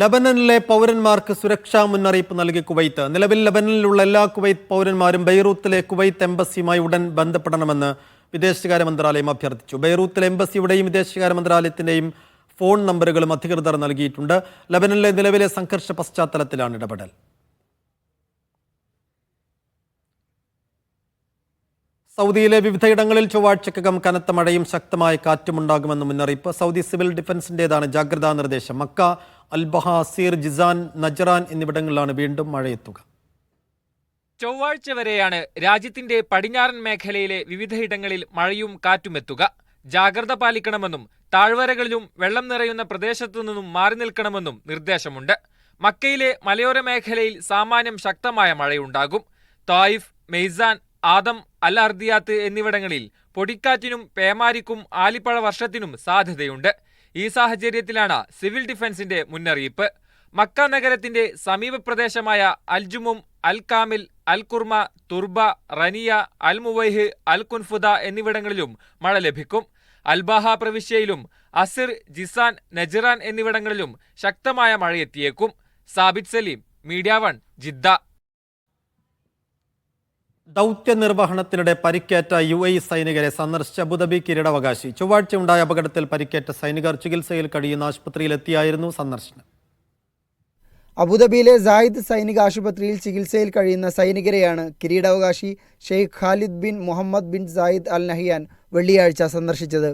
ലബനനിലെ പൗരന്മാർക്ക് സുരക്ഷാ മുന്നറിയിപ്പ് നൽകി കുവൈത്ത്. നിലവിൽ ലബനനിലുള്ള എല്ലാ കുവൈത്ത് പൗരന്മാരും ബെയ്റൂത്തിലെ കുവൈത്ത് എംബസിയുമായി ഉടൻ ബന്ധപ്പെടണമെന്ന് വിദേശകാര്യ മന്ത്രാലയം അഭ്യർത്ഥിച്ചു. ബെയ്റൂത്തിലെ എംബസിയുടെയും വിദേശകാര്യ മന്ത്രാലയത്തിന്റെയും ഫോൺ നമ്പറുകളും അധികൃതർ നൽകിയിട്ടുണ്ട്. ലബനനിലെ നിലവിലെ സംഘർഷ പശ്ചാത്തലത്തിലാണ് ഇടപെടൽ. സൗദിയിലെ വിവിധയിടങ്ങളിൽ ചൊവ്വാഴ്ചക്കകം കനത്ത മഴയും ശക്തമായ കാറ്റുമുണ്ടാകുമെന്ന് മുന്നറിയിപ്പ്. സൗദി സിവിൽ ഡിഫൻസിന്റേതാണ് ജാഗ്രതാ നിർദ്ദേശം. Makkah Al Baha Asir Jazan Najran എന്നിവിടങ്ങളിലാണ് വീണ്ടും മഴയെത്തുക. ചൊവ്വാഴ്ച വരെയാണ് രാജ്യത്തിന്റെ പടിഞ്ഞാറൻ മേഖലയിലെ വിവിധയിടങ്ങളിൽ മഴയും കാറ്റുമെത്തുക ജാഗ്രത പാലിക്കണമെന്നും താഴ്വരകളിലും വെള്ളം നിറയുന്ന പ്രദേശത്തു നിന്നും മാറി നിൽക്കണമെന്നും നിർദ്ദേശമുണ്ട്. മക്കയിലെ മലയോര മേഖലയിൽ സാമാന്യം ശക്തമായ മഴയുണ്ടാകും. തായിഫ് മെയ്സാൻ ആദം അൽ അർദിയാത്ത് എന്നിവിടങ്ങളിൽ പൊടിക്കാറ്റിനും പേമാരിക്കും ആലിപ്പഴ വർഷത്തിനും സാധ്യതയുണ്ട്. ഈ സാഹചര്യത്തിലാണ് സിവിൽ ഡിഫൻസിന്റെ മുന്നറിയിപ്പ്. മക്ക നഗരത്തിന്റെ സമീപ പ്രദേശമായ അൽജുമും അൽ കാമിൽ അൽ കുർമ തുർബ റനിയ അൽ മുവൈഹ് അൽ കുൻഫുദ എന്നിവിടങ്ങളിലും മഴ ലഭിക്കും. അൽബാഹ പ്രവിശ്യയിലും അസിർ ജിസാൻ നജിറാൻ എന്നിവിടങ്ങളിലും ശക്തമായ മഴയെത്തിയേക്കും. Sabith Saleem media one Jeddah. ദൗത്യ നിർവഹണത്തിനിടെ പരിക്കേറ്റ യു എ സൈനികരെ സന്ദർശിച്ച അബുദാബി കിരീടാവകാശി. ചൊവ്വാഴ്ച ഉണ്ടായ അപകടത്തിൽ പരിക്കേറ്റ സൈനികർ ചികിത്സയിൽ കഴിയുന്ന ആശുപത്രിയിലെത്തിയായിരുന്നു സന്ദർശനം. അബുദാബിയിലെ സായിദ് സൈനിക ആശുപത്രിയിൽ ചികിത്സയിൽ കഴിയുന്ന സൈനികരെയാണ് കിരീടാവകാശി Sheikh Khalid bin Mohammed bin Zayed Al Nahyan വെള്ളിയാഴ്ച സന്ദർശിച്ചത്.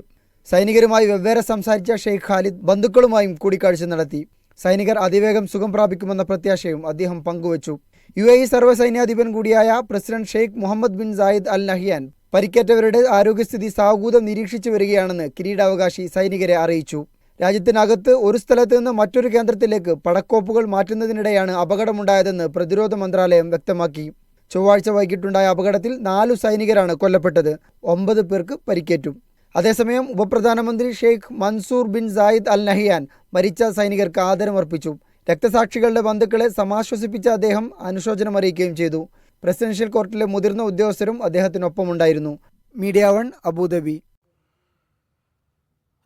സൈനികരുമായി വെവ്വേറെ സംസാരിച്ച ഷെയ്ഖ് ഖാലിദ് ബന്ധുക്കളുമായും കൂടിക്കാഴ്ച നടത്തി. സൈനികർ അതിവേഗം സുഖം പ്രാപിക്കുമെന്ന പ്രത്യാശയും അദ്ദേഹം പങ്കുവച്ചു. യു എ ഇ സർവസൈന്യാധിപൻ കൂടിയായ president Sheikh Mohammed bin Zayed Al Nahyan പരിക്കേറ്റവരുടെ ആരോഗ്യസ്ഥിതി സാഹൂതം നിരീക്ഷിച്ചു വരികയാണെന്ന് കിരീടാവകാശി സൈനികരെ അറിയിച്ചു. രാജ്യത്തിനകത്ത് ഒരു സ്ഥലത്ത് നിന്ന് മറ്റൊരു കേന്ദ്രത്തിലേക്ക് പടക്കോപ്പുകൾ മാറ്റുന്നതിനിടെയാണ് അപകടമുണ്ടായതെന്ന് പ്രതിരോധ മന്ത്രാലയം വ്യക്തമാക്കി. ചൊവ്വാഴ്ച വൈകിട്ടുണ്ടായ അപകടത്തിൽ നാലു സൈനികരാണ് കൊല്ലപ്പെട്ടത് ഒമ്പത് പേർക്ക് പരിക്കേറ്റു. അതേസമയം ഉപപ്രധാനമന്ത്രി Sheikh Mansour bin Zayed Al Nahyan മരിച്ച സൈനികർക്ക് ആദരമർപ്പിച്ചു. രക്തസാക്ഷികളുടെ ബന്ധുക്കളെ സമാശ്വസിപ്പിച്ച അദ്ദേഹം അനുശോചനം അറിയിക്കുകയും ചെയ്തു. പ്രസിഡൻഷ്യൽ കോർട്ടിലെ മുതിർന്ന ഉദ്യോഗസ്ഥരും അദ്ദേഹത്തിനൊപ്പമുണ്ടായിരുന്നു. Media one Abu Dhabi.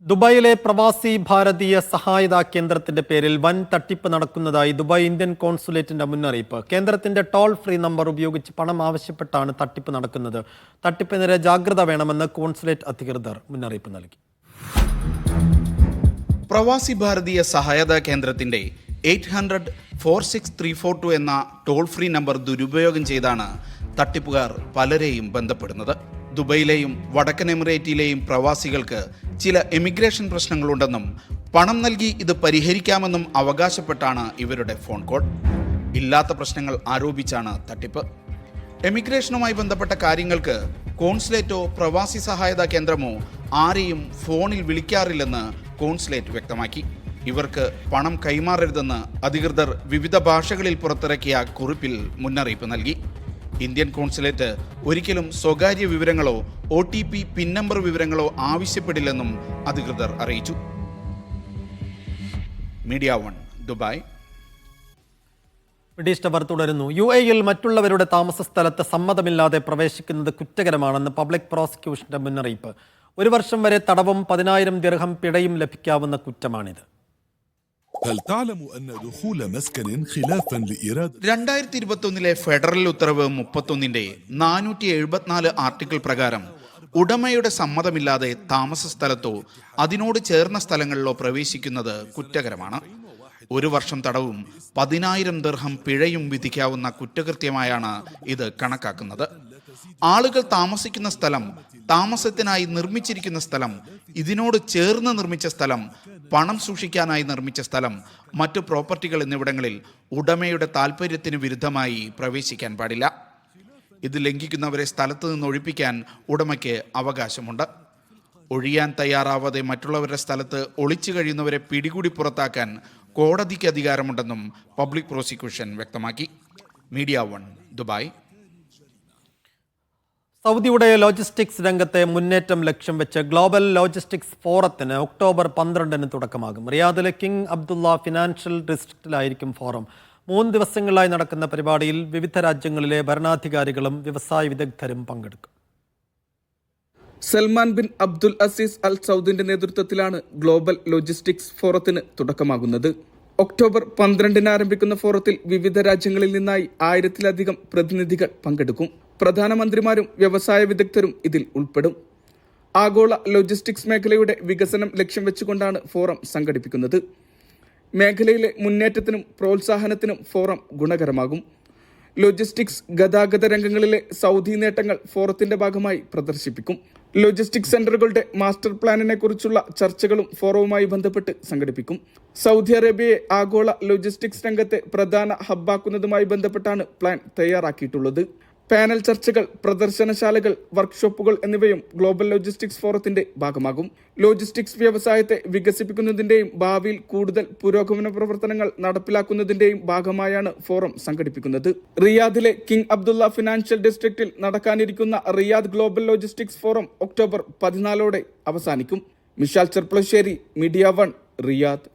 ദുബായിലെ പ്രവാസി ഭാരതീയ സഹായതാ കേന്ദ്രത്തിന്റെ പേരിൽ വൻ തട്ടിപ്പ് നടക്കുന്നതായി ദുബായ് ഇന്ത്യൻ കോൺസുലേറ്റിന്റെ മുന്നറിയിപ്പ്. കേന്ദ്രത്തിന്റെ ടോൾ ഫ്രീ നമ്പർ ഉപയോഗിച്ച് പണം ആവശ്യപ്പെട്ടാണ് തട്ടിപ്പ് നടക്കുന്നത്. തട്ടിപ്പിനെതിരെ ജാഗ്രത വേണമെന്ന് കോൺസുലേറ്റ് അധികൃതർ മുന്നറിയിപ്പ് നൽകി. പ്രവാസി ഭാരതീയ സഹായതാ കേന്ദ്രത്തിന്റെ eight hundred four six three four two എന്ന ടോൾ ഫ്രീ നമ്പർ ദുരുപയോഗം ചെയ്താണ് തട്ടിപ്പുകാർ പലരെയും ബന്ധപ്പെടുന്നത്. ദുബൈയിലെയും വടക്കൻ എമിറേറ്റിലെയും പ്രവാസികൾക്ക് ചില എമിഗ്രേഷൻ പ്രശ്നങ്ങളുണ്ടെന്നും പണം നൽകി ഇത് പരിഹരിക്കാമെന്നും അവകാശപ്പെട്ടാണ് ഇവരുടെ ഫോൺ കോൾ. ഇല്ലാത്ത പ്രശ്നങ്ങൾ ആരോപിച്ചാണ് തട്ടിപ്പ്. എമിഗ്രേഷനുമായി ബന്ധപ്പെട്ട കാര്യങ്ങൾക്ക് കോൺസുലേറ്റോ പ്രവാസി സഹായതാ കേന്ദ്രമോ ആരെയും ഫോണിൽ വിളിക്കാറില്ലെന്ന് കോൺസുലേറ്റ് വ്യക്തമാക്കി. ഇവർക്ക് പണം കൈമാറരുതെന്ന് അധികൃതർ വിവിധ ഭാഷകളിൽ പുറത്തിറക്കിയ കുറിപ്പിൽ മുന്നറിയിപ്പ് നൽകി. ഇന്ത്യൻ കോൺസുലേറ്റ് ഒരിക്കലും സ്വകാര്യ വിവരങ്ങളോ O T P PIN number വിവരങ്ങളോ ആവശ്യപ്പെടില്ലെന്നും അധികൃതർ അറിയിച്ചു. Media one Dubai. British tower തുടരുന്നു. യു എയിൽ മറ്റുള്ളവരുടെ താമസ സ്ഥലത്ത് സമ്മതമില്ലാതെ പ്രവേശിക്കുന്നത് കുറ്റകരമാണെന്ന് പബ്ലിക് പ്രോസിക്യൂഷന്റെ മുന്നറിയിപ്പ്. ഒരു വർഷം വരെ തടവും പതിനായിരം ദിർഹം പിഴയും ലഭിക്കാവുന്ന കുറ്റമാണിത്. രണ്ടായിരത്തി ഇരുപത്തൊന്നിലെ ഫെഡറൽ ഉത്തരവ് മുപ്പത്തൊന്നിന്റെ നാനൂറ്റി എഴുപത്തിനാല് ആർട്ടിക്കിൾ പ്രകാരം ഉടമയുടെ സമ്മതമില്ലാതെ താമസ സ്ഥലത്തോ അതിനോട് ചേർന്ന സ്ഥലങ്ങളിലോ പ്രവേശിക്കുന്നത് കുറ്റകരമാണ്. ഒരു വർഷം തടവും പതിനായിരം ദീർഘം പിഴയും വിധിക്കാവുന്ന കുറ്റകൃത്യമായാണ് ഇത് കണക്കാക്കുന്നത്. ആളുകൾ താമസിക്കുന്ന സ്ഥലം താമസത്തിനായി നിർമ്മിച്ചിരിക്കുന്ന സ്ഥലം ഇതിനോട് ചേർന്ന് നിർമ്മിച്ച സ്ഥലം പണം സൂക്ഷിക്കാനായി നിർമ്മിച്ച സ്ഥലം മറ്റു പ്രോപ്പർട്ടികൾ എന്നിവിടങ്ങളിൽ ഉടമയുടെ താൽപ്പര്യത്തിന് വിരുദ്ധമായി പ്രവേശിക്കാൻ പാടില്ല. ഇത് ലംഘിക്കുന്നവരെ സ്ഥലത്ത് നിന്ന് ഒഴിപ്പിക്കാൻ ഉടമയ്ക്ക് അവകാശമുണ്ട്. ഒഴിയാൻ തയ്യാറാവാതെ മറ്റുള്ളവരുടെ സ്ഥലത്ത് ഒളിച്ചു കഴിയുന്നവരെ പിടികൂടി പുറത്താക്കാൻ കോടതിക്ക് അധികാരമുണ്ടെന്നും പബ്ലിക് പ്രോസിക്യൂഷൻ വ്യക്തമാക്കി. Media one Dubai. സൗദിയുടെ ലോജിസ്റ്റിക്സ് രംഗത്തെ മുന്നേറ്റം ലക്ഷ്യം വെച്ച് ഗ്ലോബൽ ലോജിസ്റ്റിക്സ് ഫോറത്തിന് ഒക്ടോബർ പന്ത്രണ്ടിന് തുടക്കമാകും. റിയാദിലെ കിങ് അബ്ദുള്ള ഫിനാൻഷ്യൽ ഡിസ്ട്രിക്റ്റിലായിരിക്കും ഫോറം. മൂന്ന് ദിവസങ്ങളിലായി നടക്കുന്ന പരിപാടിയിൽ വിവിധ രാജ്യങ്ങളിലെ ഭരണാധികാരികളും വ്യവസായ വിദഗ്ധരും പങ്കെടുക്കും. Salman bin Abdul Aziz Al സൗദിന്റെ നേതൃത്വത്തിലാണ് ഗ്ലോബൽ ലോജിസ്റ്റിക്സ് ഫോറത്തിന് തുടക്കമാകുന്നത്. ഒക്ടോബർ പന്ത്രണ്ടിന് ആരംഭിക്കുന്ന ഫോറത്തിൽ വിവിധ രാജ്യങ്ങളിൽ നിന്നായി ആയിരത്തിലധികം പ്രതിനിധികൾ പങ്കെടുക്കും. പ്രധാനമന്ത്രിമാരും വ്യവസായ വിദഗ്ധരും ഇതിൽ ഉൾപ്പെടും. ആഗോള ലോജിസ്റ്റിക്സ് മേഖലയുടെ വികസനം ലക്ഷ്യം വെച്ചുകൊണ്ടാണ് ഫോറം സംഘടിപ്പിക്കുന്നത്. മേഖലയിലെ മുന്നേറ്റത്തിനും പ്രോത്സാഹനത്തിനും ഫോറം ഗുണകരമാകും. ലോജിസ്റ്റിക്സ് ഗതാഗത രംഗങ്ങളിലെ സൗദി നേട്ടങ്ങൾ ഫോറത്തിന്റെ ഭാഗമായി പ്രദർശിപ്പിക്കും. ലോജിസ്റ്റിക്സ് സെന്ററുകളുടെ മാസ്റ്റർ പ്ലാനിനെ കുറിച്ചുള്ള ചർച്ചകളും ഫോറവുമായി ബന്ധപ്പെട്ട് സംഘടിപ്പിക്കും. സൗദി അറേബ്യയെ ആഗോള ലോജിസ്റ്റിക്സ് രംഗത്തെ പ്രധാന ഹബ്ബാക്കുന്നതുമായി ബന്ധപ്പെട്ടാണ് പ്ലാൻ തയ്യാറാക്കിയിട്ടുള്ളത്. പാനൽ ചർച്ചകൾ പ്രദർശനശാലകൾ വർക്ക്ഷോപ്പുകൾ എന്നിവയും ഗ്ലോബൽ ലോജിസ്റ്റിക്സ് ഫോറത്തിന്റെ ഭാഗമാകും. ലോജിസ്റ്റിക്സ് വ്യവസായത്തെ വികസിപ്പിക്കുന്നതിന്റെയും ഭാവിയിൽ കൂടുതൽ പുരോഗമന പ്രവർത്തനങ്ങൾ നടപ്പിലാക്കുന്നതിന്റെയും ഭാഗമായാണ് ഫോറം സംഘടിപ്പിക്കുന്നത്. റിയാദിലെ കിങ് അബ്ദുള്ള ഫിനാൻഷ്യൽ ഡിസ്ട്രിക്റ്റിൽ നടക്കാനിരിക്കുന്ന Riyadh global logistics forum October പതിനാലോടെ അവസാനിക്കും. Mishal Cherpulassery media one Riyadh.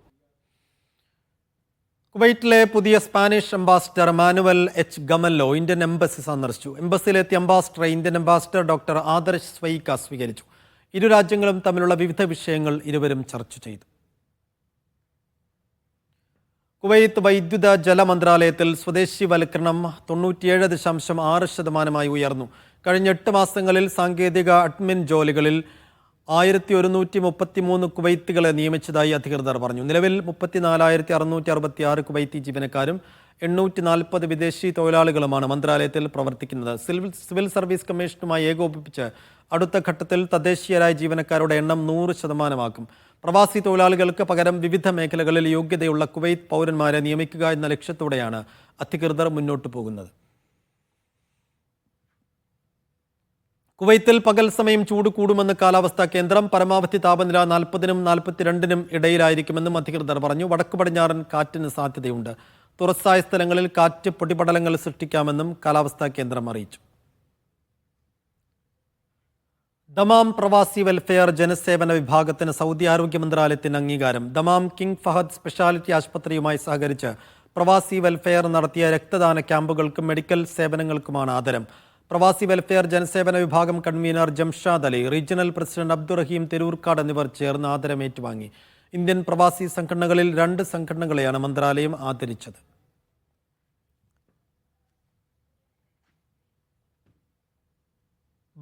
കുവൈറ്റിലെ പുതിയ Spanish ambassador Manuel H Gamallo Indian embassy സന്ദർശിച്ചു. എംബസിയിലെത്തിയ അംബാസിഡറെ Indian ambassador doctor Adarsh Swaika സ്വീകരിച്ചു. ഇരു രാജ്യങ്ങളും തമ്മിലുള്ള വിവിധ വിഷയങ്ങൾ ഇരുവരും ചർച്ച ചെയ്തു. കുവൈത്ത് വൈദ്യുത ജല മന്ത്രാലയത്തിൽ സ്വദേശിവൽക്കരണം തൊണ്ണൂറ്റിയേഴ് ദശാംശം ആറ് ശതമാനമായി ഉയർന്നു. കഴിഞ്ഞ എട്ട് മാസങ്ങളിൽ സാങ്കേതിക അഡ്മിൻ ജോലികളിൽ ആയിരത്തി ഒരുന്നൂറ്റി മുപ്പത്തി മൂന്ന് കുവൈത്തുകളെ നിയമിച്ചതായി അധികൃതർ പറഞ്ഞു. നിലവിൽ മുപ്പത്തിനാലായിരത്തി അറുന്നൂറ്റി അറുപത്തി ആറ് കുവൈത്തി ജീവനക്കാരും എണ്ണൂറ്റി നാൽപ്പത് വിദേശി തൊഴിലാളികളുമാണ് മന്ത്രാലയത്തിൽ പ്രവർത്തിക്കുന്നത്. സിവിൽ സിവിൽ സർവീസ് കമ്മീഷനുമായി ഏകോപിപ്പിച്ച് അടുത്ത ഘട്ടത്തിൽ തദ്ദേശീയരായ ജീവനക്കാരുടെ എണ്ണം നൂറ് ശതമാനമാക്കും. പ്രവാസി തൊഴിലാളികൾക്ക് പകരം വിവിധ മേഖലകളിൽ യോഗ്യതയുള്ള കുവൈത്ത് പൗരന്മാരെ നിയമിക്കുക എന്ന ലക്ഷ്യത്തോടെയാണ് അധികൃതർ മുന്നോട്ടു പോകുന്നത്. കുവൈത്തിൽ പകൽ സമയം ചൂട് കൂടുമെന്ന് കാലാവസ്ഥാ കേന്ദ്രം പരമാവധി താപനില നാൽപ്പതിനും നാൽപ്പത്തിരണ്ടിനും ഇടയിലായിരിക്കുമെന്നും അധികൃതർ പറഞ്ഞു. വടക്കു പടിഞ്ഞാറൻ കാറ്റിന് സാധ്യതയുണ്ട്. തുറസായ സ്ഥലങ്ങളിൽ കാറ്റ് പൊടിപടലങ്ങൾ സൃഷ്ടിക്കാമെന്നും കാലാവസ്ഥാ കേന്ദ്രം അറിയിച്ചു. ദമാം പ്രവാസി വെൽഫെയർ ജനസേവന വിഭാഗത്തിന് സൗദി ആരോഗ്യ മന്ത്രാലയത്തിന് അംഗീകാരം. ദമാം കിങ് ഫഹദ് സ്പെഷ്യാലിറ്റി ആശുപത്രിയുമായി സഹകരിച്ച് പ്രവാസി വെൽഫെയർ നടത്തിയ രക്തദാന ക്യാമ്പുകൾക്കും മെഡിക്കൽ സേവനങ്ങൾക്കുമാണ് ആദരം. പ്രവാസി വെൽഫെയർ ജനസേവന വിഭാഗം convener Jamshad Ali regional president Abdurahim Theroorkad എന്നിവർ ചേർന്ന് ആദരം ഏറ്റുവാങ്ങി ഇന്ത്യൻ പ്രവാസി സംഘടനകളിൽ രണ്ട് സംഘടനകളെയാണ് മന്ത്രാലയം ആദരിച്ചത്.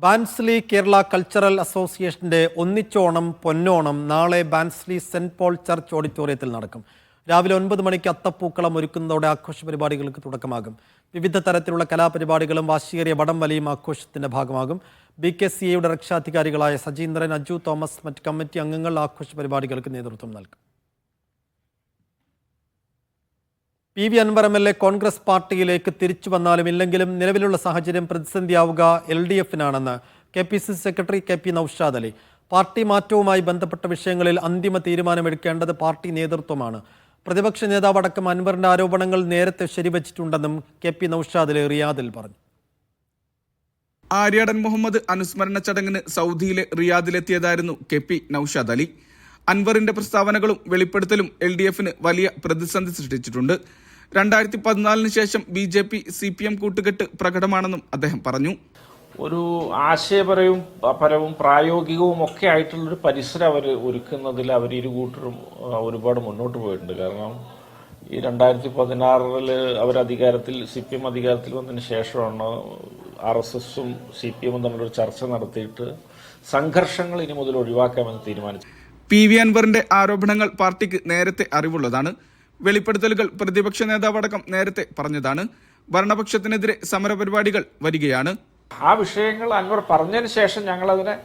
ബാൻസ്ലി കേരള കൾച്ചറൽ അസോസിയേഷന്റെ ഒന്നിച്ചോണം പൊന്നോണം നാളെ ബാൻസ്ലി സെന്റ് പോൾ ചർച്ച് ഓഡിറ്റോറിയത്തിൽ നടക്കും. രാവിലെ ഒൻപത് മണിക്ക് അത്തപ്പൂക്കളം ഒരുക്കുന്നതോടെ ആഘോഷ പരിപാടികൾക്ക് തുടക്കമാകും. വിവിധ തരത്തിലുള്ള കലാപരിപാടികളും വാശിയേറിയ വടം വലിയും ആഘോഷത്തിന്റെ ഭാഗമാകും. ബി കെ സി എയുടെ രക്ഷാധികാരികളായ സജീന്ദ്രൻ അജു തോമസ് മറ്റ് കമ്മിറ്റി അംഗങ്ങൾ ആഘോഷ പരിപാടികൾക്ക് നേതൃത്വം നൽകും. P V Anvar M L A Congress പാർട്ടിയിലേക്ക് തിരിച്ചു വന്നാലും ഇല്ലെങ്കിലും നിലവിലുള്ള സാഹചര്യം പ്രതിസന്ധിയാവുക L D എഫിനാണെന്ന് K P C secretary K P Noushad Ali. Party മാറ്റവുമായി ബന്ധപ്പെട്ട വിഷയങ്ങളിൽ അന്തിമ തീരുമാനമെടുക്കേണ്ടത് പാർട്ടി നേതൃത്വമാണ്. പ്രതിപക്ഷ നേതാവ് അടക്കം അൻവറിന്റെ ആരോപണങ്ങൾ നേരത്തെ ശരിവച്ചിട്ടുണ്ടെന്നും കെ പി നൌഷാദിലെ റിയാദിൽ പറഞ്ഞു. ആര്യാടൻ മുഹമ്മദ് അനുസ്മരണ ചടങ്ങിന് സൗദിയിലെ റിയാദിലെത്തിയതായിരുന്നു കെ പി നൌഷാദ് അലി. അൻവറിന്റെ പ്രസ്താവനകളും വെളിപ്പെടുത്തലും എൽ ഡി എഫിന് വലിയ പ്രതിസന്ധി സൃഷ്ടിച്ചിട്ടുണ്ട്. രണ്ടായിരത്തി പതിനാലിന് ശേഷം B J P C P M കൂട്ടുകെട്ട് പ്രകടമാണെന്നും അദ്ദേഹം പറഞ്ഞു. ഒരു ആശയപരവും പരവും പ്രായോഗികവും ഒക്കെ ആയിട്ടുള്ളൊരു പരിസരം അവർ ഒരുക്കുന്നതിൽ അവർ ഇരു കൂട്ടരും ഒരുപാട് മുന്നോട്ട് പോയിട്ടുണ്ട്. കാരണം ഈ രണ്ടായിരത്തി പതിനാറിൽ അവർ അധികാരത്തിൽ സി പി എം അധികാരത്തിൽ വന്നതിന് ശേഷമാണ് ആർ എസ് എസും സി പി എമ്മും തമ്മിലൊരു ചർച്ച നടത്തിയിട്ട് സംഘർഷങ്ങൾ ഇനി മുതൽ ഒഴിവാക്കാമെന്ന് തീരുമാനിച്ചു. പി വി അൻവറിന്റെ ആരോപണങ്ങൾ പാർട്ടിക്ക് നേരത്തെ അറിവുള്ളതാണ്. വെളിപ്പെടുത്തലുകൾ പ്രതിപക്ഷ നേതാവടക്കം നേരത്തെ പറഞ്ഞതാണ്. ഭരണപക്ഷത്തിനെതിരെ സമരപരിപാടികൾ വരികയാണ്. ആ വിഷയങ്ങൾ അൻവർ പറഞ്ഞതിന് ശേഷം ഞങ്ങൾ അതിനെ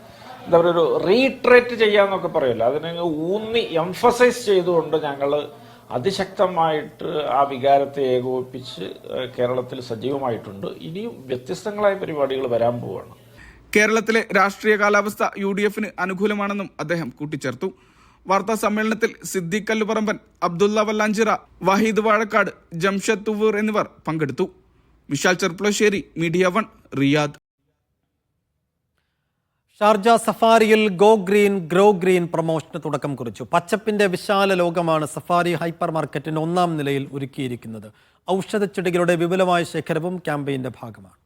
എന്താ പറയുക ഒരു റീട്രേറ്റ് ചെയ്യാന്നൊക്കെ പറയുമല്ലോ അതിനെ ഊന്നി എംഫസൈസ് ചെയ്തുകൊണ്ട് ഞങ്ങൾ അതിശക്തമായിട്ട് ആ വികാരത്തെ ഏകോപിപ്പിച്ച് കേരളത്തിൽ സജീവമായിട്ടുണ്ട്. ഇനിയും വ്യത്യസ്തങ്ങളായ പരിപാടികൾ വരാൻ പോവാണ്. കേരളത്തിലെ രാഷ്ട്രീയ കാലാവസ്ഥ യു ഡി എഫിന് അനുകൂലമാണെന്നും അദ്ദേഹം കൂട്ടിച്ചേർത്തു. വാർത്താ സമ്മേളനത്തിൽ സിദ്ദിഖ് കല്ലുപറമ്പൻ അബ്ദുള്ള വല്ലാഞ്ചിറ വഹീദ് വാഴക്കാട് ജംഷദ് തുവൂർ എന്നിവർ പങ്കെടുത്തു. Vishal Cherpulassery media one. Riyadh. Sharjah സഫാരിയിൽ go green grow green പ്രൊമോഷന് തുടക്കം കുറിച്ചു. പച്ചപ്പിന്റെ വിശാല ലോകമാണ് സഫാരി ഹൈപ്പർ മാർക്കറ്റിന് ഒന്നാം നിലയിൽ ഒരുക്കിയിരിക്കുന്നത്. ഔഷധച്ചെടികളുടെ വിപുലമായ ശേഖരവും ക്യാമ്പയിന്റെ ഭാഗമാണ്.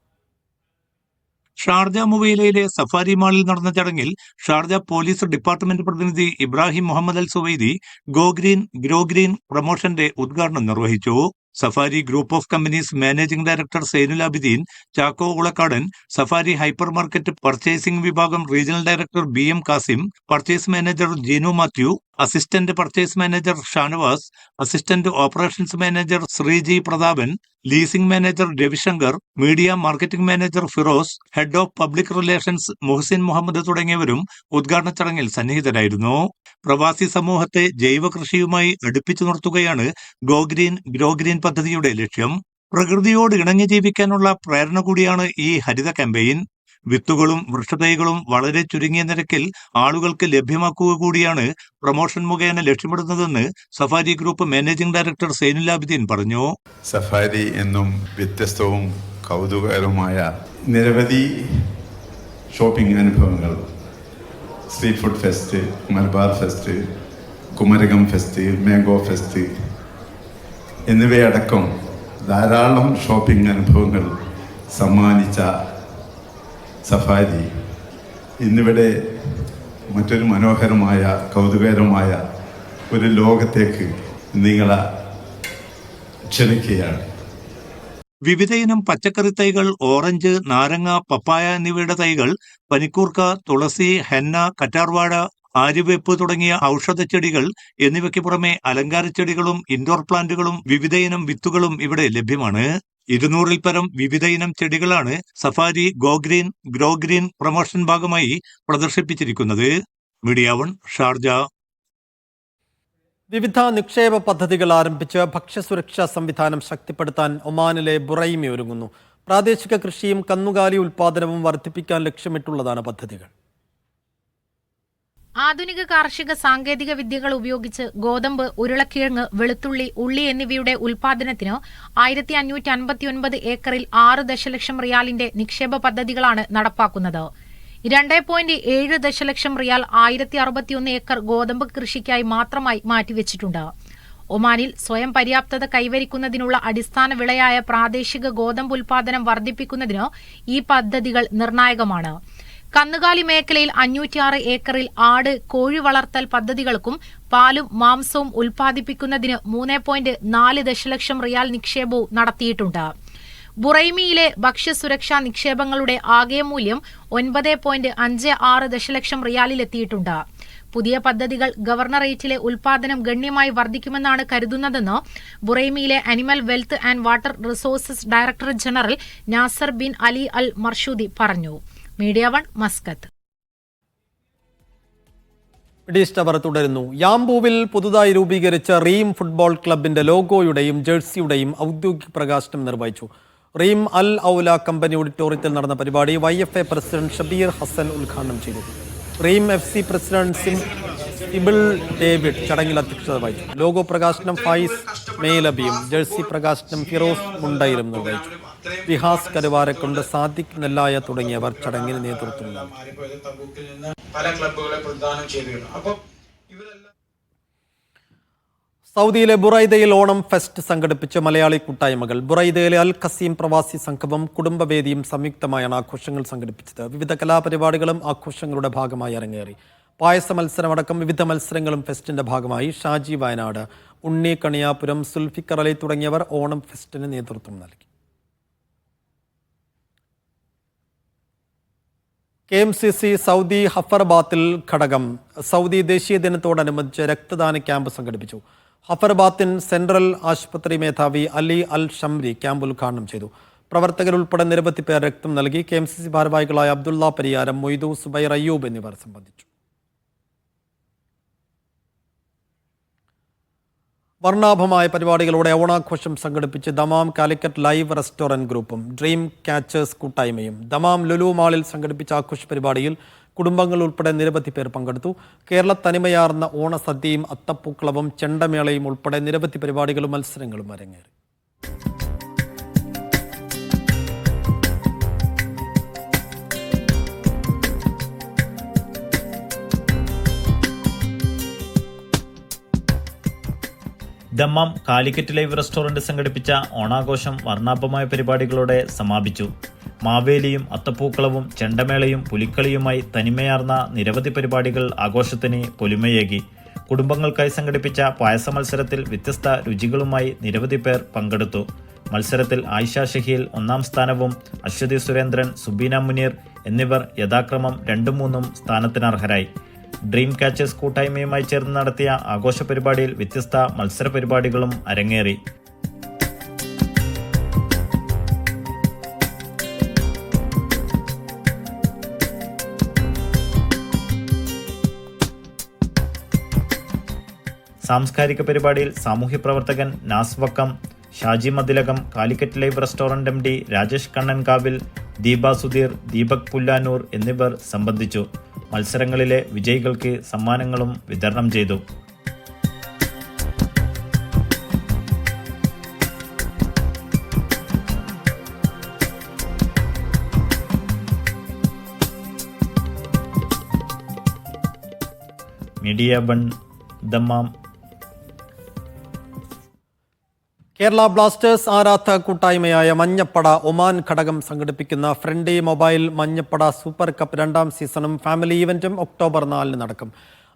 ഷാർജ മുവൈലയിലെ സഫാരി മാളിൽ നടന്ന ചടങ്ങിൽ ഷാർജ പോലീസ് ഡിപ്പാർട്ട്മെന്റ് പ്രതിനിധി Ibrahim Mohammed Al Suwaidi go green grow green പ്രൊമോഷന്റെ ഉദ്ഘാടനം നിർവഹിച്ചു. Safari group of companies managing director Zainul Abideen Chacko Ulakkadan Safari hypermarket purchasing വിഭാഗം regional director B M Kasim purchase manager Jeenu Mathew assistant purchase manager Shanavas assistant operations manager Sreeji Prathapan leasing manager Ravishankar media marketing manager Firoz head of public relations Muhsin Muhammad തുടങ്ങിയവരും ഉദ്ഘാടന ചടങ്ങിൽ സന്നിഹിതരായിരുന്നു. പ്രവാസി സമൂഹത്തെ ജൈവ കൃഷിയുമായി അടുപ്പിച്ചു നിർത്തുകയാണ് ഗ്രോ ഗ്രീൻ പദ്ധതിയുടെ ലക്ഷ്യം. പ്രകൃതിയോട് ഇണങ്ങി ജീവിക്കാനുള്ള പ്രേരണ കൂടിയാണ് ഈ ഹരിത ക്യാമ്പയിൻ. വിത്തുകളും വൃക്ഷതൈകളും വളരെ ചുരുങ്ങിയ നിരക്കിൽ ആളുകൾക്ക് ലഭ്യമാക്കുക കൂടിയാണ് പ്രൊമോഷൻ മുഖേന ലക്ഷ്യമിടുന്നതെന്ന് Safari group managing director Zainulabideen പറഞ്ഞു. സഫാരി എന്നും വ്യത്യസ്തവും കൗതുകകരവുമായ നിരവധി ഷോപ്പിംഗ് അനുഭവങ്ങൾ. Street food fest Malabar fest Kumarakom fest mango fest എന്നിവയടക്കം ധാരാളം ഷോപ്പിംഗ് അനുഭവങ്ങൾ സമ്മാനിച്ച സഫാരി ഇന്നിവിടെ മറ്റൊരു മനോഹരമായ കൗതുകകരമായ ഒരു ലോകത്തേക്ക് നിങ്ങളെ ക്ഷണിക്കുകയാണ്. വിവിധയിനം പച്ചക്കറി തൈകൾ ഓറഞ്ച് നാരങ്ങ പപ്പായ എന്നിവയുടെ തൈകൾ പനിക്കൂർക്ക തുളസി ഹെന്ന കറ്റാർവാഴ ആര്യവേപ്പ് തുടങ്ങിയ ഔഷധച്ചെടികൾ എന്നിവയ്ക്ക് പുറമെ അലങ്കാരച്ചെടികളും ഇൻഡോർ പ്ലാന്റുകളും വിവിധയിനം വിത്തുകളും ഇവിടെ ലഭ്യമാണ്. ഇരുന്നൂറിൽ പരം വിവിധയിനം ചെടികളാണ് Safari go green grow green promotion ഭാഗമായി പ്രദർശിപ്പിച്ചിരിക്കുന്നത്. Media one Sharjah. വിവിധ നിക്ഷേപ പദ്ധതികൾ ആരംഭിച്ച് ഭക്ഷ്യസുരക്ഷാ സംവിധാനം ശക്തിപ്പെടുത്താൻ ഒമാനിലെ ബുറൈമി ഒരുങ്ങുന്നു. പ്രാദേശിക കൃഷിയും കന്നുകാലി ഉൽപാദനവും വർദ്ധിപ്പിക്കാൻ ലക്ഷ്യമിട്ടുള്ളതാണ് പദ്ധതികൾ. ആധുനിക കാർഷിക സാങ്കേതിക വിദ്യകൾ ഉപയോഗിച്ച് ഗോതമ്പ് ഉരുളക്കിഴങ്ങ് വെളുത്തുള്ളി ഉള്ളി എന്നിവയുടെ ഉൽപാദനത്തിന് ആയിരത്തി അഞ്ഞൂറ്റി അൻപത്തിയൊൻപത് ഏക്കറിൽ ആറ് ദശലക്ഷം റിയാലിന്റെ നിക്ഷേപ പദ്ധതികളാണ് നടപ്പാക്കുന്നത്. രണ്ട് പോയിന്റ് ഏഴ് ദശലക്ഷം റിയാൽ ആയിരത്തി അറുപത്തിയൊന്ന് ഏക്കർ ഗോതമ്പ് കൃഷിക്കായി മാത്രമായി മാറ്റിവെച്ചിട്ടുണ്ട്. ഒമാനിൽ സ്വയം പര്യാപ്തത കൈവരിക്കുന്നതിനുള്ള അടിസ്ഥാന വിളയായ പ്രാദേശിക ഗോതമ്പ് ഉൽപാദനം വർദ്ധിപ്പിക്കുന്നതിന് ഈ പദ്ധതികൾ നിർണായകമാണ്. കന്നുകാലി മേഖലയിൽ അഞ്ഞൂറ്റിയാറ് ഏക്കറിൽ ആട് കോഴി വളർത്തൽ പദ്ധതികൾക്കും പാലും മാംസവും ഉൽപ്പാദിപ്പിക്കുന്നതിന് മൂന്ന് പോയിന്റ് നാല് ദശലക്ഷം റിയാൽ നിക്ഷേപവും നടത്തിയിട്ടുണ്ട്. ബുറൈമിയിലെ ഭക്ഷ്യസുരക്ഷാ നിക്ഷേപങ്ങളുടെ ആകെ മൂല്യം ഒൻപത് പോയിന്റ് അഞ്ച് ആറ് ദശലക്ഷം റിയാലിലെത്തിയിട്ടുണ്ട് പുതിയ പദ്ധതികൾ ഗവർണറേറ്റിലെ ഉൽപാദനം ഗണ്യമായി വർദ്ധിക്കുമെന്നാണ് കരുതുന്നതെന്ന് ബുറൈമിയിലെ animal wealth and water resources director general Nasser bin Ali Al Marshoodi പറഞ്ഞു. Media one Muscat. തുടരുന്നു. യാംബൂവിൽ പുതുതായി രൂപീകരിച്ച റീം ഫുട്ബോൾ ക്ലബിന്റെ ലോഗോയുടെയും ജേഴ്സിയുടെയും ഔദ്യോഗിക പ്രകാശനം നിർവഹിച്ചു. റീം അൽ ഔല കമ്പനി ഓഡിറ്റോറിയത്തിൽ നടന്ന പരിപാടി Y F A president Shabeer Hasan ഉദ്ഘാടനം ചെയ്തു. റീം എഫ് സി പ്രസിഡന്റ് സിം സിബിൾ ഡേവിഡ് ചടങ്ങിൽ അധ്യക്ഷത വഹിച്ചു. ലോഗോ പ്രകാശനം ഫായിസ് മേലബിയും ജേഴ്സി പ്രകാശനം ഫിറോസ് മുണ്ടയിലും നിർവഹിച്ചു. വിഹാസ് കരുവാരക്കുണ്ട് സാദിഖ് നെല്ലായ തുടങ്ങിയവർ ചടങ്ങിൽ നേതൃത്വം നൽകി. പല ക്ലബുകളെ പ്രദാനം ചെയ്തിരുന്നു. അപ്പോൾ സൗദിയിലെ ബുറൈദയിൽ ഓണം ഫെസ്റ്റ് സംഘടിപ്പിച്ച് മലയാളി കൂട്ടായ്മകൾ. ബുറൈദയിലെ അൽ ഖസീം പ്രവാസി സംഘവും കുടുംബവേദിയും സംയുക്തമായാണ് ആഘോഷങ്ങൾ സംഘടിപ്പിച്ചത്. വിവിധ കലാപരിപാടികളും ആഘോഷങ്ങളുടെ ഭാഗമായി അരങ്ങേറി. പായസ മത്സരമടക്കം വിവിധ മത്സരങ്ങളും ഫെസ്റ്റിന്റെ ഭാഗമായി ഷാജി വയനാട് ഉണ്ണി കണിയാപുരം സുൽഫിക്കർ അലി തുടങ്ങിയവർ ഓണം ഫെസ്റ്റിന് നേതൃത്വം നൽകി. K M C C Saudi ഹഫർബാത്തിൽ ഘടകം. സൗദി ദേശീയ ദിനത്തോടനുബന്ധിച്ച് രക്തദാന ക്യാമ്പ് സംഘടിപ്പിച്ചു. ഹഫർബാത്തിൻ സെൻട്രൽ ആശുപത്രി മേധാവി അലി അൽ ഷംരി ക്യാമ്പ് ഉദ്ഘാടനം ചെയ്തു. പ്രവർത്തകരുൾപ്പെടെ നിരവധി പേർ രക്തം നൽകി കെ എം സി സി ഭാരവാഹികളായ അബ്ദുള്ള പരിയാരം മൊയ്തു സുബൈർ അയ്യൂബ് എന്നിവർ സംബന്ധിച്ചു. വർണാഭമായ പരിപാടികളോടെ ഓണാഘോഷം സംഘടിപ്പിച്ച് ദമാം കാലിക്കറ്റ് ലൈവ് റെസ്റ്റോറന്റ് ഗ്രൂപ്പും ഡ്രീം കാച്ചേഴ്സ് കൂട്ടായ്മയും ദമാം ലുലു മാളിൽ സംഘടിപ്പിച്ച ആഘോഷ പരിപാടിയിൽ കുടുംബങ്ങൾ ഉൾപ്പെടെ നിരവധി പേർ പങ്കെടുത്തു. കേരള തനിമയാർന്ന ഓണസദ്യയും അത്തപ്പൂക്കളവും ചെണ്ടമേളയും ഉൾപ്പെടെ നിരവധി പരിപാടികളും മത്സരങ്ങളും അരങ്ങേറി. ദമ്മാം കാലിക്കറ്റ് ലൈവ് റെസ്റ്റോറന്റ് സംഘടിപ്പിച്ച ഓണാഘോഷം വർണാഭമായ പരിപാടികളോടെ സമാപിച്ചു. മാവേലിയും അത്തപ്പൂക്കളവും ചെണ്ടമേളയും പുലിക്കളിയുമായി തനിമയാർന്ന നിരവധി പരിപാടികൾ ആഘോഷത്തിന് പൊലിമയേകി കുടുംബങ്ങൾക്കായി സംഘടിപ്പിച്ച പായസ മത്സരത്തിൽ വ്യത്യസ്ത രുചികളുമായി നിരവധി പേർ പങ്കെടുത്തു. മത്സരത്തിൽ ആയിഷ ഷഹീൽ ഒന്നാം സ്ഥാനവും അശ്വതി സുരേന്ദ്രൻ സുബീന മുനീർ എന്നിവർ യഥാക്രമം രണ്ടും മൂന്നും സ്ഥാനത്തിനർഹരായി. ഡ്രീം കാച്ചേഴ്സ് കൂട്ടായ്മയുമായി ചേർന്ന് നടത്തിയ ആഘോഷ പരിപാടിയിൽ വ്യത്യസ്ത മത്സര പരിപാടികളും അരങ്ങേറി. സാംസ്കാരിക പരിപാടിയിൽ സാമൂഹ്യ പ്രവർത്തകൻ Naz Vakkom Shaji Mathilakam Calicut live restaurant M D Rajesh Kannankavil Deepa Sudheer Deepak Pullanur എന്നിവർ സംബന്ധിച്ചു. മത്സരങ്ങളിലെ വിജയികൾക്ക് സമ്മാനങ്ങളും വിതരണം ചെയ്തു. Media one Dammam Kerala Blasters ആരാധ കൂട്ടായ്മയായ മഞ്ഞപ്പട ഒമാൻ ഘടകം സംഘടിപ്പിക്കുന്ന Friendi mobile Manjappada super cup രണ്ടാം സീസണും ഫാമിലി ഇവന്റും ഒക്ടോബർ നാലിന് നടക്കും.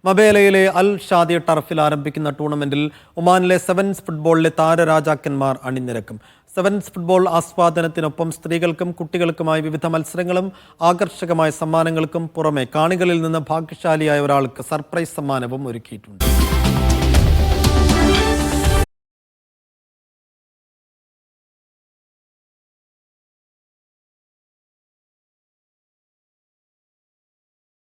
മബേലയിലെ അൽ ഷാദി ടർഫിൽ ആരംഭിക്കുന്ന ടൂർണമെന്റിൽ ഒമാനിലെ സെവൻസ് ഫുട്ബോളിലെ താരരാജാക്കന്മാർ അണിനിരക്കും. സെവൻസ് ഫുട്ബോൾ ആസ്വാദനത്തിനൊപ്പം സ്ത്രീകൾക്കും കുട്ടികൾക്കുമായി വിവിധ മത്സരങ്ങളും ആകർഷകമായ സമ്മാനങ്ങൾക്കും പുറമെ കാണികളിൽ നിന്ന് ഭാഗ്യശാലിയായ ഒരാൾക്ക് സർപ്രൈസ് സമ്മാനവും ഒരുക്കിയിട്ടുണ്ട്.